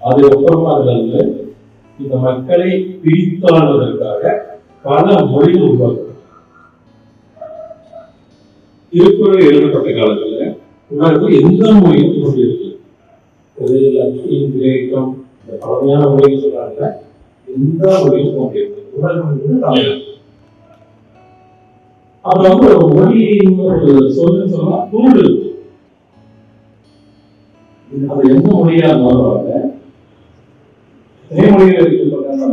அதுக்கப்புறமா அதுல வந்து இந்த மக்களை பிரித்தாடுவதற்காக பல மொழி உருவாக்குறாங்க திருக்குறள் எழுதப்பட்ட காலத்துல உலகத்தில் எந்த மொழியும் தோன்றியிருக்கு அது லத்தீன் கிரேக்கம் இந்த பழமையான மொழி சொல்றாங்க. எந்த மொழியும் தோன்றியிருக்கு உலகம் வந்து தமிழ். அப்புறம் வந்து ஒரு மொழியின் ஒரு சொல்லுன்னு சொன்னா தூண்டு அது எந்த மொழியா இருந்தாலும் தேமொழியில் இருக்கப்பட்ட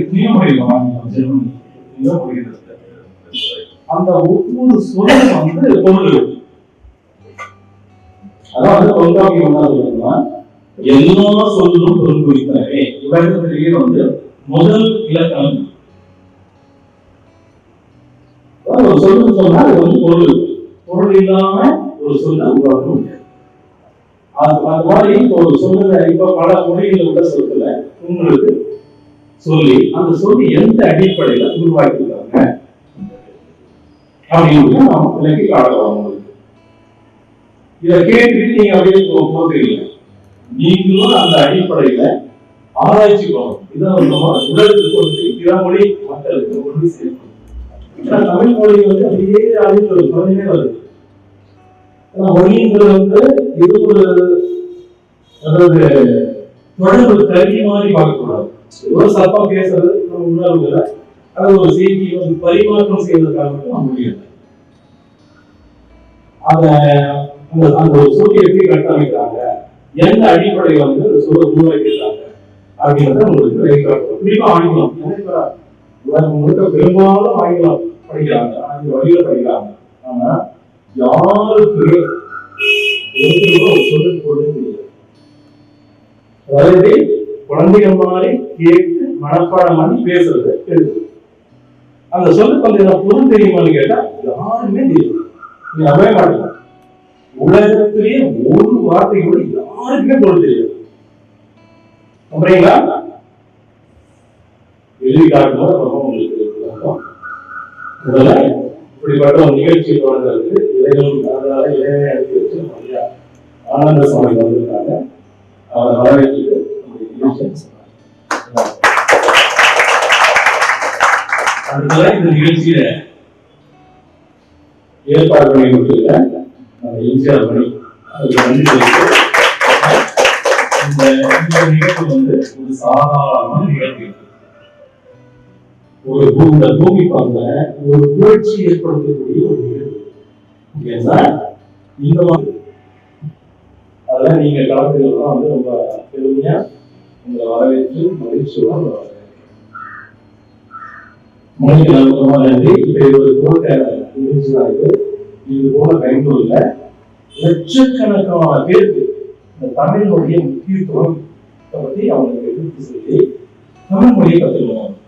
எத்தனையோ மொழிகள் ஆங்கிலம் ஜெர்மனி மொழிகள் இருக்கு அந்த ஒவ்வொரு சொல்லும் வந்து பொருள் அதாவது தொல்காப்பியம் என்ன சொல்லுன்னா எல்லா சொல்லும் பொருள் குறித்தனவே. உலகத்திலேயே வந்து முதல் இலக்கணம். அதாவது ஒரு சொல்லுன்னு சொன்னா அது வந்து பொருள். பொருள் இல்லாம ஒரு சொல்ல உருவாக்க முடியாது. அது அது மாதிரி இப்போ ஒரு சொல்லுல இப்ப பல மொழிகள் உள்ள சொற்களை உங்களுக்கு சொல்லி அந்த சொல்லி எந்த அடிப்படையில உருவாக்கியிருக்காங்க? அப்படின்னு நம்ம விளக்கி காட்டலாம் உங்களுக்கு. இதை கேட்டு நீங்க அப்படியே போ- போகிறீங்க நீங்களும் அந்த அடிப்படையில ஆராய்ச்சி பண்ணணும். இதை நம்ம உலகத்துக்கு வந்து பிற மொழி மக்களுக்கு ஒன்று சேர்க்கணும். ஏன்னா தமிழ் மொழி வந்து அப்படியே அழிந்து வருது குறைஞ்சே வருது மொழிங்கிறது வந்து இது ஒரு அதாவது தொடர்பு கருவி மாதிரி பார்க்கக்கூடாது. ஒரு சப்பா பேசுறது நம்ம உணர்வுகளை அது ஒரு செய்தி வந்து பரிமாற்றம் செய்வதற்காக மட்டும் நம்ம முடியாது அத அந்த அந்த ஒரு சூரிய எப்படி கட்டமைக்கிறாங்க எந்த அடிப்படை வந்து அந்த சொல்ல உருவாக்கிட்டாங்க அப்படின்றத உங்களுக்கு வெளிக்காட்டும் குறிப்பா ஆங்கிலம். உலகம் முழுக்க பெரும்பாலும் ஆங்கிலம் படிக்கிறாங்க ஆங்கில வழியில படிக்கிறாங்க. ஆனா யாருக்கு ஒருத்தருக்கு சொல்லிக் சொல்லுக்கு பொருள் அதாவது குழந்தைகள் மாதிரி கேட்டு மனப்பாடம் பண்ணி பேசுறது எழுது அந்த சொல்லு வந்து பொருள் தெரியுமான்னு கேட்டா யாருமே தெரியும் நீ நம்பவே மாட்டீங்க உலகத்திலேயே ஒரு வார்த்தை யாருக்குமே பொருள் தெரியாது. அப்படிங்களா எழுதி காட்டும்போது அப்புறம் உங்களுக்கு முதல்ல இப்படிப்பட்ட ஒரு நிகழ்ச்சி தொடங்குறது இறைவன் அதனால இறைவனை எடுத்து வச்சு ஐயா ஆனந்த சுவாமி வந்திருக்காங்க. அவரை வரவேற்று அடுத்ததாக இந்த நிகழ்ச்சியை ஏற்பாடு பண்ணி கொடுத்துருக்க எம்ஜிஆர் மணி அதுக்கு நன்றி இந்த நிகழ்வு வந்து ஒரு சாதாரண நிகழ்வு ஒரு இந்த பூமி ஒரு புரட்சி ஏற்படுத்தக்கூடிய ஒரு நிகழ்வு. ஏன்னா இந்த மாதிரி அதெல்லாம் நீங்க கலந்துக்கிறதுலாம் வந்து ரொம்ப பெருமையா உங்களை வரவேற்று மகிழ்ச்சியோட உங்களை வரவேற்கிறேன். நன்றி இப்ப இது ஒரு துவக்க நிகழ்ச்சி இது இது போல பெங்களூர்ல லட்சக்கணக்கான பேருக்கு இந்த தமிழினுடைய முக்கியத்துவம் பத்தி அவங்களுக்கு எடுத்து சொல்லி தமிழ் மொழியை கத்துக்கணும்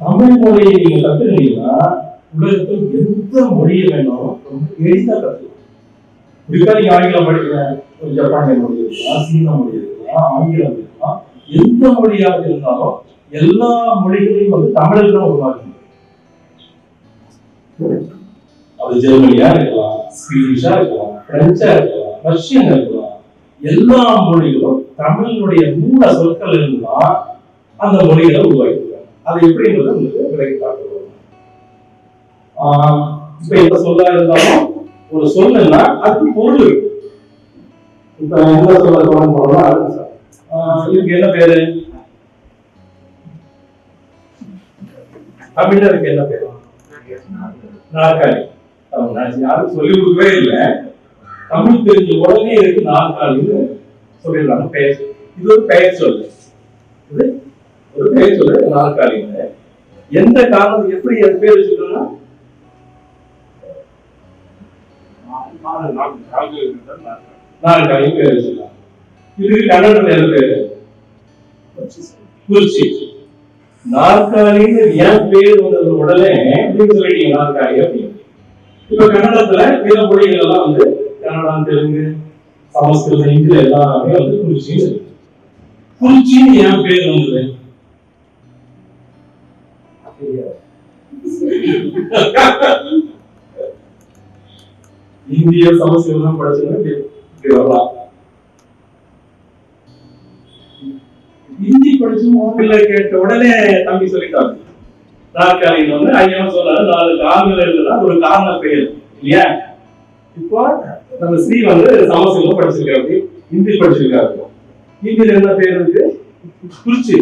தமிழ் மொழியை நீங்க கத்துக்கிட்டீங்கன்னா உலகத்தில் எந்த மொழியை வேணாலும் ரொம்ப எளிதா கத்துக்கலாம் குறிப்பா ஆங்கிலம் படிக்கிறேன். ஒரு ஜப்பானிய மொழி இருக்கலாம் சீன மொழி இருக்கலாம் ஆங்கிலம் இருக்கலாம் எந்த மொழியாக இருந்தாலும் எல்லா மொழிகளையும் வந்து தமிழில் தான் உருவாக்கணும் அது ஜெர்மனியா இருக்கலாம் ஸ்பீனிஷா இருக்கலாம் பிரெஞ்சா இருக்கலாம் ரஷ்யன் இருக்கலாம். எல்லா மொழிகளும் தமிழினுடைய மூல சொற்கள் இருந்தால் அந்த மொழிகளை உருவாக்கிடுவாங்க. அது எப்படின்றது உங்களுக்கு விலகி காட்டுவோம் இப்ப எந்த சொல்லா இருந்தாலும் ஒரு சொல்லுன்னா அதுக்கு பொருள் இருக்கு. இப்ப என்ன சொல்ல தொடங்க போறோம்னா ஆஹ் இதுக்கு என்ன பேரு? தமிழருக்கு என்ன பேரு? நாற்காலி. நான் யாரும் சொல்லி கொடுக்கவே இல்லை. தமிழ் தெரிஞ்ச உடனே இருக்கு நாற்காலின்னு சொல்லிடுறாங்க பெயர் இது ஒரு பெயர் சொல்லு. இது ஒரு பெயர் சொல்லு நாற்காலின்னு. எந்த காரணம் எப்படி என் பேர் வச்சிருக்கோம்னா நாற்காலி பேர் வச்சிருக்காங்க இதுக்கு கன்னடத்துல இருக்கு பேரு நாற்காலின்னு பேர் வந்தது உடனே நீங்க சொல்லிட்டீங்க நாற்காலி அப்படின்னு இப்ப கன்னடத்துல பிற மொழிகள் எல்லாம் வந்து கன்னடம் தெலுங்கு சமஸ்கிருதம் இந்தியில எல்லாமே வந்து குறிச்சின்னு இருக்கு குறிச்சின்னு ஏன் பேர் வந்தது இந்திய சமஸ்கிருதம் படிச்சவங்க இப்படி இப்படி வரலாம். ஹிந்தி படிச்சு மொபைல்ல கேட்ட உடனே தம்பி சொல்லிட்டாங்க நாற்காலின்னு வந்து ஐயா சொன்னாரு நாலு எழுதுனா ஒரு காரண பெயர் இல்லையா? இப்போ நம்ம ஸ்ரீ வந்து சமஸ்கிருதம் படிச்சிருக்காரு ஹிந்தி படிச்சிருக்காரு. ஹிந்தில என்ன பேர் இருக்கு? குறிச்சி.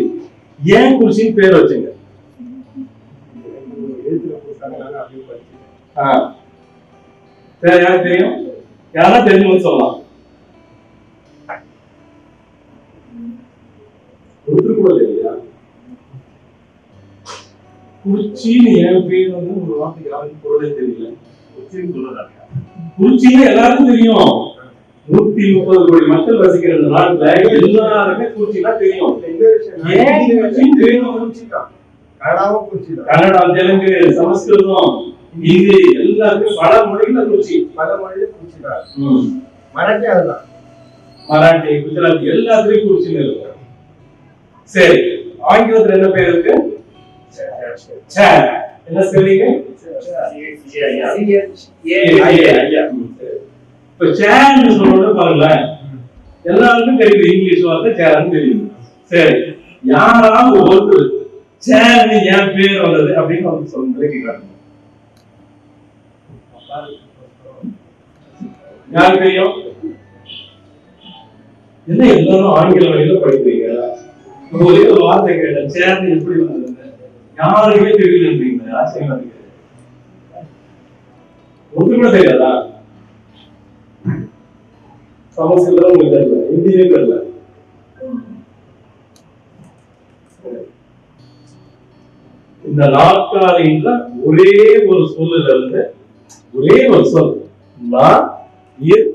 ஏன் குறிச்சின்னு பேர் வச்சுங்க. ஆ. வேற யாருக்கு தெரியும்? யாரா தெரியும்னு சொல்லலாம். ஒருத்தர் கூட இல்லையா? குறிச்சின்னு என் பேர் வந்து ஒரு வார்த்தைக்கு யாருக்கும் பொருளே தெரியல. குறிச்சின்னு எல்லாருக்கும் தெரியும். நூத்தி முப்பது கோடி மக்கள் வசிக்கிற இந்த நாட்டுல எல்லாருமே குறிச்சினா தெரியும். ஏன் குறிச்சின்னு தெரியும்? கன்னடம் தெலுங்கு சமஸ்கிருதம். ஹிந்தி எல்லாருக்கும் பல மொழிகள குறிச்சி ம். மராட்டி குஜராத்தி எல்லாத்துலயும் குறிச்சின்னு இருக்கும் சரி ஆங்கிலத்துல என்ன பேர் இருக்கு. என்ன ஸ்பெல்லிங்? இப்ப சேர்னு சொல்றது பாருங்களேன். எல்லாருக்கும் தெரியுது இங்கிலீஷ் வார்த்தை சேர்னு தெரியுது. சரி யாராவது ஒருத்தர் சேர்னு என் பேர் வந்தது அப்படின்னு வந்து சொல்லுங்க விளக்கிக்கிறாங்க யாருக்கு தெரியும் என்ன எல்லாரும் ஆங்கில வழியில படிக்கிறீங்க நான் ஒரே ஒரு வார்த்தை கேட்டேன் சேர்ந்து எப்படி வந்தது? யாருக்குமே தெரியலன்றீங்க ஆச்சரியமா இருக்கு ஒன்று கூட தெரியாதா சமஸ்கிருதம் உங்களுக்கு தெரியல ஹிந்தியும் தெரியல. இந்த நாற்காலியில ஒரே ஒரு சொல்லுல இருந்து ஒரே ஒரு சொல். நான் இர்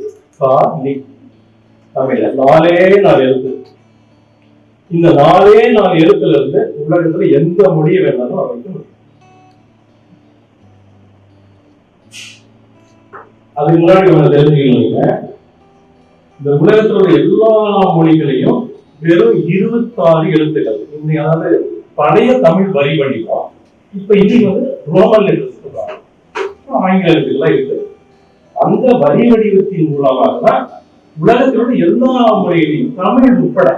கா தமிழ்ல நாலே நாலு எழுத்து. இந்த நாலே நாலு எழுத்துல இருந்து உலகத்துல எந்த மொழியை வேணாலும் அமைக்க முடியும். அதுக்கு முன்னாடி ஒண்ணு தெரிஞ்சுக்கணுங்க இந்த உலகத்துல உள்ள எல்லா மொழிகளையும் வெறும் இருபத்தாறு எழுத்துக்கள். இன்னைக்கு அதாவது பழைய தமிழ் வரி வடிவம் இப்ப இன்னைக்கு வந்து ரோமன் லெட்டர்ஸ் சொல்றாங்க. ஆங்கில இருக்கு. அந்த வரி வடிவத்தின் மூலமாக தான் உலகத்தில் எல்லா முறையிலையும் தமிழ் உட்பட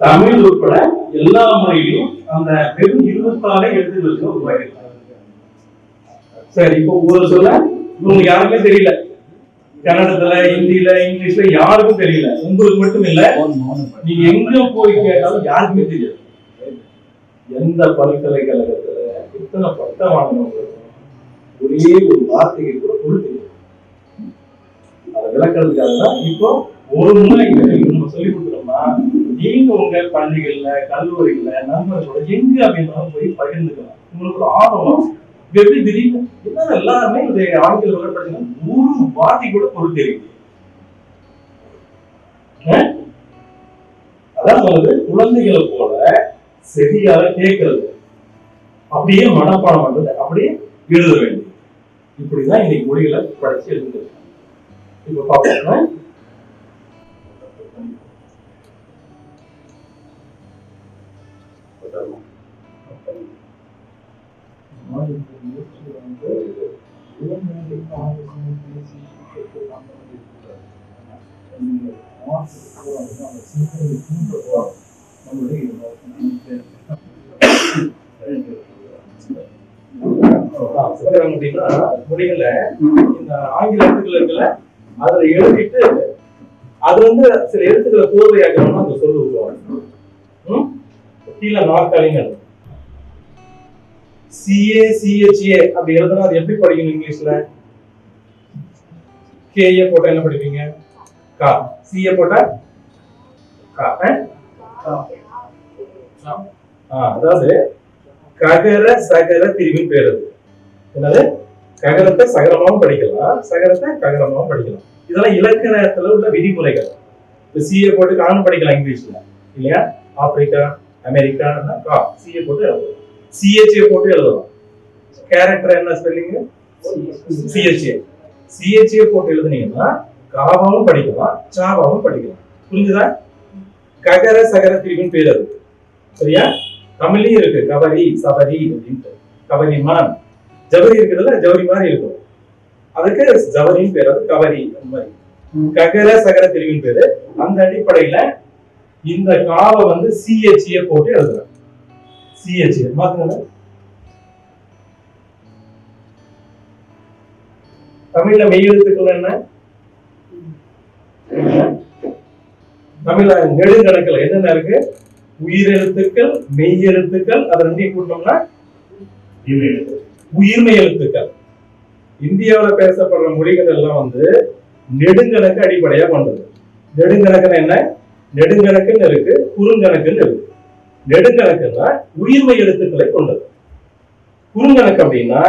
தமிழ் உட்பட எல்லா முறையிலையும் அந்த பெரும் இருபத்தாறு எழுத்துக்களுக்கு உருவாக்கிருக்காங்க சரி இப்போ ஒரு சொல்ல உங்களுக்கு யாருக்குமே தெரியல. கன்னடத்துல ஹிந்தில இங்கிலீஷ்ல யாருக்கும் தெரியல. உங்களுக்கு மட்டும் இல்ல நீங்க எங்க போய் கேட்டாலும் யாருக்குமே தெரியாது. எந்த பல்கலைக்கழகத்துல எத்தனை பட்டம் ஒரே ஒரு வார்த்தையை கூட பொருள் அதை விளக்கிறதுக்காக தான் இப்போ ஒரு முறை நம்ம சொல்லி கொடுக்குறோம்னா நீங்க உங்க பள்ளிகள்ல கல்லூரிகள்ல நண்பர்களோட எங்க அப்படின்னாலும் போய் பகிர்ந்துக்கலாம். உங்களுக்கு ஒரு ஆர்வம்? எப்படி திடீர்னு என்ன எல்லாருமே இந்த ஆங்கில வரை படிச்சீங்கன்னா ஒரு வார்த்தை கூட பொருள் தெரியும் அதான் சொல்றது குழந்தைகளை போல சரியாக கேட்கறது. அப்படியே மனப்பாடம் பண்றது அப்படியே எழுத வேண்டும் இப்படிதான் இன்னைக்கு மொழிகளை படிச்சு எழுந்திருக்காங்க இப்ப பாப்போம் அப்படின்னா இந்த ஆங்கில எழுத்துக்கள் இருக்குல்ல அதுல எழுதிட்டு அது வந்து சில எழுத்துக்களை கோர்வையாக்கணும்னா அந்த சொல்லு உருவாங்க கீழே நாற்காலிங்க சிஏ சிஹெச்ஏ அப்படி எழுதுனா அது எப்படி படிக்கணும் இங்கிலீஷ்ல? கேஏ போட்டா என்ன படிப்பீங்க? கா சிஏ போட்டா கா ஆ? அதாவது ககர சகர பிரிவின் பேர் அது. என்னது? ககரத்தை சகரமாகவும் படிக்கலாம். சகரத்தை ககரமாவும் படிக்கலாம். இதெல்லாம் இலக்கணத்துல உள்ள விதிமுறைகள். இப்போ சிஏ போட்டு காணும் படிக்கலாம் இங்கிலீஷ்ல. இல்லையா? ஆப்பிரிக்கா அமெரிக்கா கா. சிஏ போட்டு எழுதலாம். சிஹெச்ஏ போட்டு எழுதலாம். கேரக்டர் என்ன ஸ்பெல்லிங் சிஹெச்ஏ சிஹெச்ஏ போட்டு எழுதுனீங்கன்னா காவாவும் படிக்கலாம் சாவாவும் படிக்கலாம். புரிஞ்சுதா? ககர சகர பிரிவின் பேர் அது. சரியா? தமிழ்லயும் இருக்கு. கவரி சபரி அப்படின்ட்டு. கவரிமான் ஜவரி இருக்குதுல்ல ஜவரி மாதிரி இருக்கும். அதுக்கு ஜவரின்னு பேர் அது கவரி அந்த மாதிரி. ககர சகர பிரிவின் பேரு. அந்த அடிப்படையில இந்த காவை வந்து சிஹெச்ஏ போட்டு எழுதுறேன் சிஹெச்ஏ மாத்துங்க. தமிழ்ல மெய்யெழுத்துக்கள் என்ன? தமிழ்ல நெடுங்கணக்குல என்னென்ன இருக்கு? உயிரெழுத்துக்கள் மெய்யெழுத்துக்கள். அதை ரெண்டையும் கூட்டோம்னா உயிர்மெய் எழுத்துக்கள். இந்தியாவுல பேசப்படுற மொழிகள் எல்லாம் வந்து நெடுங்கணக்கு அடிப்படையா பண்ணுது நெடுங்கணக்குன்னு என்ன? நெடுங்கணக்குன்னு இருக்கு குறுங்கணக்குன்னு இருக்கு. நெடுங்கணக்குன்னா உயிர்மெய் எழுத்துக்களை கொண்டது. குறுங்கணக்கு அப்படின்னா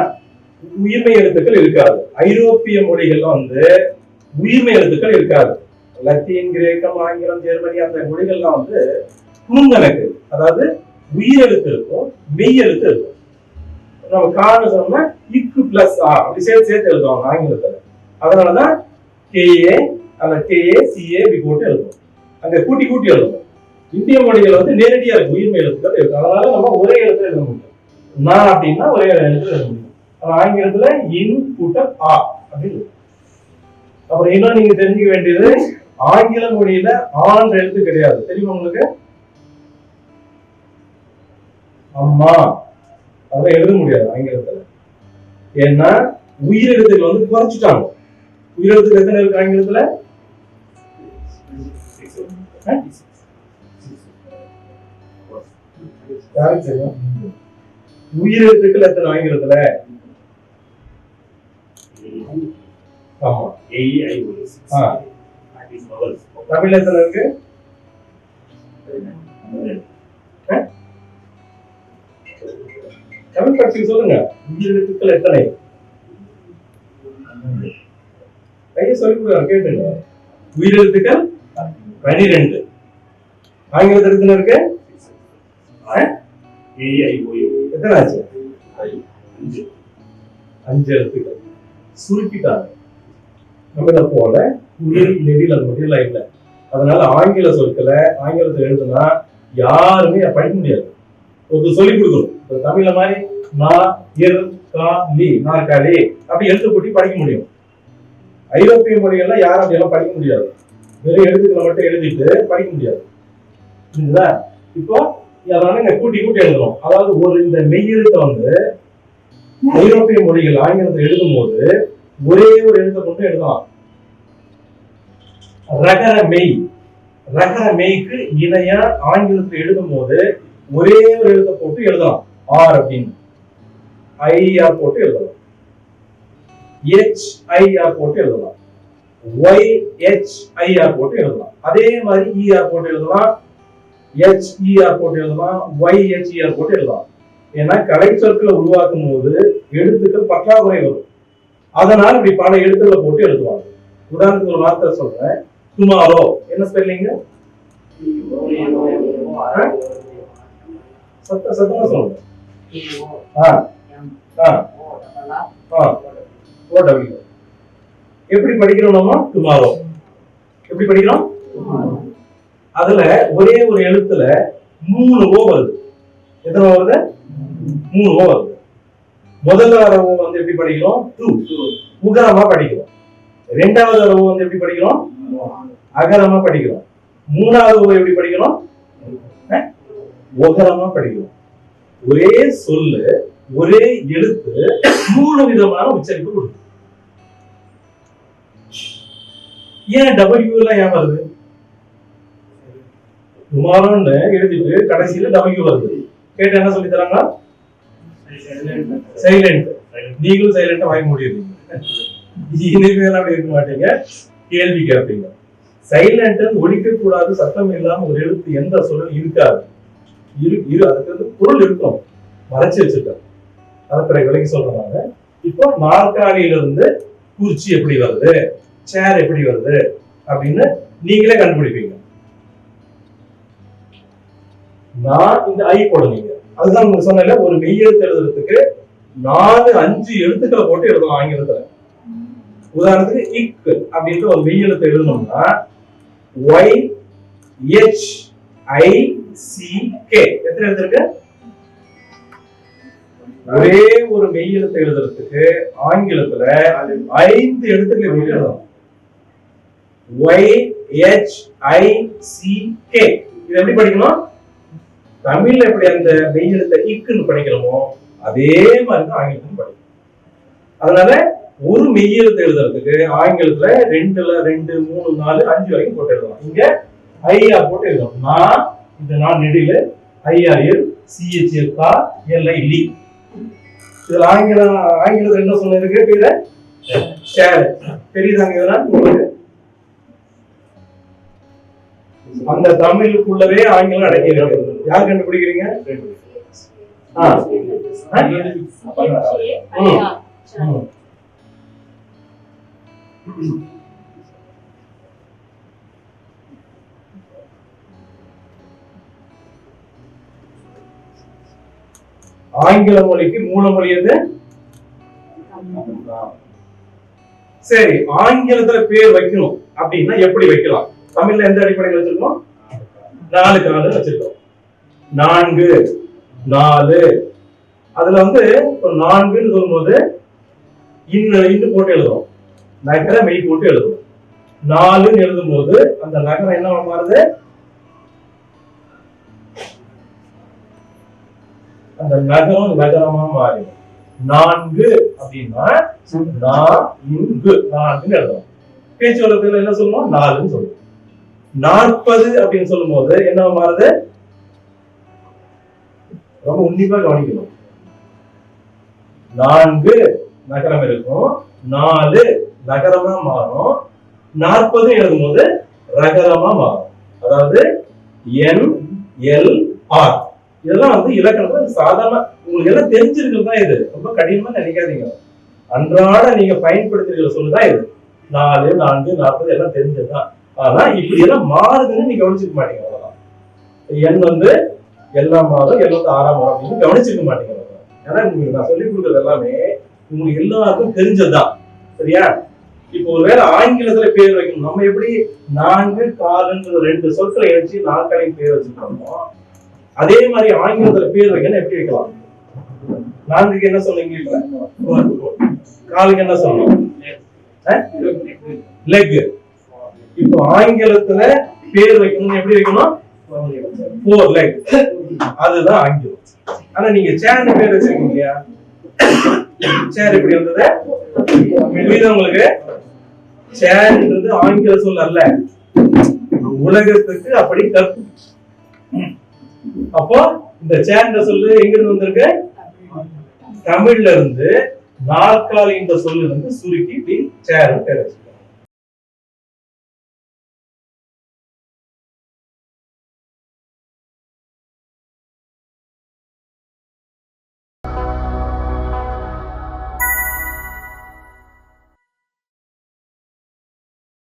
உயிர்மெய் எழுத்துக்கள் இருக்காது. ஐரோப்பிய மொழிகள்ல வந்து உயிர்மெய் எழுத்துக்கள் இருக்காது. லத்தீன் கிரேக்கம் ஆங்கிலம் ஜெர்மனி அந்த மொழிகள்லாம் வந்து குறுங்கணக்கு அதாவது உயிரெழுத்து இருக்கும் மெய் எழுத்து இருக்கும். நம்ம காரணம் சொன்னோம்னா இக்கு பிளஸ் ஆ அப்படி சேர்த்து சேர்த்து எழுதுவாங்க ஆங்கிலத்துல. அதனாலதான் கேஏ அந்த கேஏ சிஏ இப்படி போட்டு எழுதுவோம். அங்க கூட்டி கூட்டி எழுதுவோம். இந்திய மொழிகள் வந்து நேரடியா இருக்கு உயிர்மை எழுத்துக்கள் இருக்கு. அதனால நம்ம ஒரே எழுத்து எழுத முடியும். நான் அப்படின்னா ஒரே எழுத்துல எழுத முடியும். ஆனா ஆங்கிலத்துல இன் கூட்டம் ஆ அப்படின்னு அப்புறம் இன்னும் நீங்க தெரிஞ்சுக்க வேண்டியது ஆங்கில மொழியில ஆன்ற எழுத்து கிடையாது. தெரியுமா உங்களுக்கு? அம்மா. அதெல்லாம் எழுத முடியாது ஆங்கிலத்துல. ஏன்னா உயிரெழுத்துக்கள் வந்து குறைச்சிட்டாங்க. உயிரெழுத்துக்கள் எத்தனை இருக்கு ஆங்கிலத்துல? உயிரெழுத்துக்கள் எத்தனை ஆங்கிலத்துல? ஆமா. தமிழ்ல எத்தனை இருக்கு? தமிழ் படிச்சு சொல்லுங்க. உயிரெழுத்துக்கள் எத்தனை? கையை சொல்லி கொடுங்க கேட்டுங்க உயிரெழுத்துக்கள் பனிரெண்டு. ஆங்கிலத்தில் எத்தனை இருக்கு? எத்தனை ஆச்சு? அஞ்சு. எழுத்துக்கள். சுருக்கிட்டாங்க. நம்மள போல உயிர் நெடில் அது மட்டும் இல்லை அதனால ஆங்கில சொற்களை ஆங்கிலத்தில் எழுதுனா யாருமே படிக்க முடியாது. ஒரு சொல்லி கொடுக்கணும். இப்போ தமிழ்ல மாதிரி நா இர் கா லி நாற்காலி அப்படி எழுத்து கூட்டி படிக்க முடியும். ஐரோப்பிய மொழிகள்ல யாரும் அப்படியெல்லாம் படிக்க முடியாது. வெறும் எழுத்துக்களை மட்டும் எழுதிட்டு படிக்க முடியாது. புரியுதா இப்போ அதனால இங்க கூட்டி கூட்டி எழுதுறோம் அதாவது ஒரு இந்த மெய்யெழுத்தை வந்து ஐரோப்பிய மொழிகள் ஆங்கிலத்தை எழுதும் போது ஒரே ஒரு எழுத்தை மட்டும் எழுதலாம். ரகர மெய். ரகர மெய்க்கு இணையா ஆங்கிலத்தை எழுதும் போது ஒரே ஒரு எழுத போட்டு எழுதலாம். ஆர் அப்படின்னு. ஐஆர் போட்டு எழுதலாம். ஹெச் ஐஆர் போட்டு எழுதலாம். ஒய் ஹெச் ஐஆர் போட்டு எழுதலாம். அதே மாதிரி இஆர் போட்டு எழுதலாம். ஹெச் இஆர் போட்டு எழுதலாம். ஒய் ஹெச் இஆர் போட்டு எழுதலாம். ஏன்னா கலை சொற்களை உருவாக்கும் போது எழுத்துக்கள் பற்றாக்குறை வரும். அதனால இப்படி பல எழுத்துக்களை போட்டு எழுதுவாங்க. உதாரணத்துக்கு ஒரு வார்த்தை சொல்றேன். டுமாரோ என்ன ஸ்பெல்லிங் சத்த சத்தமா சொல்லுங்க ஆ. ஆ. ஆ. ஓ டபிள்யூ எப்படி படிக்கிறோம் நம்ம? டுமாரோ எப்படி படிக்கிறோம்? அதுல ஒரே ஒரு எழுத்துல மூணு ஓ வருது. எத்தனை வருது? மூணு ஓ வருது. முதல்ல வர ஓ வந்து எப்படி படிக்கிறோம்? டூ உகரமா படிக்கிறோம். ரெண்டாவது வர ஓ வந்து எப்படி படிக்கிறோம்? அகரமா படிக்கிறோம். மூணாவது ஓ எப்படி படிக்கிறோம்? ஒகரமா படிக்கிறோம் ஒரே சொல்லு ஒரே எழுத்து மூணு விதமான உச்சரிப்பு கொடுக்கும். ஏன் டபிள்யூ எல்லாம் ஏன் வருது? குமாரன்னு எழுதிட்டு கடைசியில டபிள்யூ வருது. கேட்டு என்ன சொல்லி தராங்க? சைலண்ட் நீங்களும் சைலண்டா வாங்க முடியுது இனிமேல் அப்படி இருக்க மாட்டீங்க. கேள்வி கேட்பீங்க. சைலண்ட் ஒழிக்க கூடாது சத்தம் இல்லாம ஒரு எழுத்து எந்த சொல்லும் இருக்காது. இரு இரு அதுக்கு வந்து பொருள் இருக்கும். மறைச்சு வச்சிருக்காங்க அதை பிறகு விலைக்கு சொல்றாங்க இப்போ நாற்காலியில இருந்து குறிச்சி எப்படி வருது? சேர் எப்படி வருது? அப்படின்னு நீங்களே கண்டுபிடிப்பீங்க. நான் இந்த ஐ போடுவீங்க. அதுதான் உங்களுக்கு சொன்ன ஒரு மெய் எழுத்து எழுதுறதுக்கு நாலு அஞ்சு எழுத்துக்களை போட்டு எழுதணும் ஆங்கிலத்துல உதாரணத்துக்கு இக் அப்படின்ற ஒரு மெய் எழுத்து எழுதணும்னா Y H I C K எத்தனை எழுதிருக்கு? ஒரே ஒரு மெய் எழுத்து எழுதுறதுக்கு ஆங்கிலத்துல ஐந்து எழுத்துக்களை போட்டு எழுதலாம். Y H I C K இது எப்படி படிக்கணும்? தமிழ்ல எப்படி அந்த மெய் எழுத்தை இக்குன்னு படிக்கிறோமோ அதே மாதிரி தான் ஆங்கிலத்திலும் படிக்கணும். அதனால ஒரு மெய் எழுத்து எழுதுறதுக்கு ஆங்கிலத்துல ரெண்டுல ரெண்டு மூணு நாலு அஞ்சு வரைக்கும் போட்டு எழுதலாம். இங்க ஐயா போட்டு எழுதணும் நான் இந்த நாள் நெடில ஐஆர்எல் சிஹெச்எஃப்ஆர் எல்ஐ லி இதுல ஆங்கிலம் ஆங்கிலத்துல என்ன சொன்னதுக்கு பேரு ஷேர் தெரியுதாங்க இதெல்லாம் உங்களுக்கு அந்த தமிழுக்குள்ளவே ஆங்கிலம் அடங்கி இருக்கு யார் கண்டுபிடிக்கிறீங்க ஆ. ஆங்கில மொழிக்கு மூல மொழி எது? சரி ஆங்கிலத்துல பேர் வைக்கணும் அப்படின்னா எப்படி வைக்கலாம்? தமிழ்ல எந்த அடிப்படையில் வச்சிருக்கோம்? நாலு நாலு வச்சிருக்கோம். நான்கு நாலு. அதுல வந்து இப்போ நான்குன்னு சொல்லும்போது இன்னும் இன்னு போட்டு எழுதுறோம். நகர மெய் போட்டு எழுதுறோம். நாலுன்னு எழுதும்போது அந்த நகரம் என்ன மாறுது? அந்த நகரம் நகரமா மாறிடும். நான்கு அப்படின்னா நான்கு இங்கு. நான்குன்னு எழுதுறோம் பேச்சு வழக்கத்துல என்ன சொல்லுவோம்? நாலுன்னு சொல்லுவோம். நாற்பது அப்படின்னு சொல்லும் போது என்ன மாறுது? ரொம்ப உன்னிப்பா கவனிக்கணும். நான்கு நகரம் இருக்கும். நாலு நகரமா மாறும். நாற்பது எழுதும் போது ரகரமா மாறும். அதாவது என் எல் ஆர். இதெல்லாம் வந்து இலக்கணம் சாதாரண உங்களுக்கு எல்லாம் தெரிஞ்சிருக்கிறது தான் இது. ரொம்ப கடினமா நினைக்காதீங்க. அன்றாட நீங்க பயன்படுத்துகிற சொல்லுதான் இது. நாலு நான்கு நாற்பது எல்லாம் தெரிஞ்சதுதான் ஆனா இப்படி எல்லாம் மாறுதுன்னு நீங்க கவனிச்சிக்க மாட்டீங்க அவ்வளவுதான். எண் வந்து எல்லாம் மாதம் எழுபத்தி ஆறாம் மாதம் அப்படின்னு கவனிச்சுக்க மாட்டீங்க அவ்வளவுதான். ஏன்னா உங்களுக்கு நான் சொல்லி கொடுக்கறது எல்லாமே உங்களுக்கு எல்லாருக்கும் தெரிஞ்சதுதான். சரியா? இப்போ ஒருவேளை ஆங்கிலத்துல பேர் வைக்கணும். நம்ம எப்படி நான்கு காலுன்ற ரெண்டு சொற்களை எழுச்சி நாற்காலிக்கு பேர் வச்சிருக்கோமோ அதே மாதிரி ஆங்கிலத்துல பேர் வைக்கணும் எப்படி வைக்கலாம்? நான்குக்கு என்ன சொன்னீங்க இங்கிலீஷ்ல காலுக்கு என்ன சொல்லணும்? லெக் இப்போ ஆங்கிலத்துல பேர் வைக்கணும் எப்படி வைக்கணும்? ஃபோர் லெக் அதுதான் ஆங்கிலம். ஆனா நீங்க சேர்னு பேர் வச்சிருக்கீங்க இல்லையா? சேர் எப்படி வந்தது? புரியுதா உங்களுக்கு? சேர்ன்றது ஆங்கில சொல் அல்ல. உலகத்துக்கு அப்படி கற்பு அப்போ இந்த சேர்ந்த சொல்லு எங்க இருந்து வந்திருக்கு? தமிழ்ல இருந்து நாற்காலி என்ற சொல்லு வந்து சுருக்கி இப்படி சேர் பேர்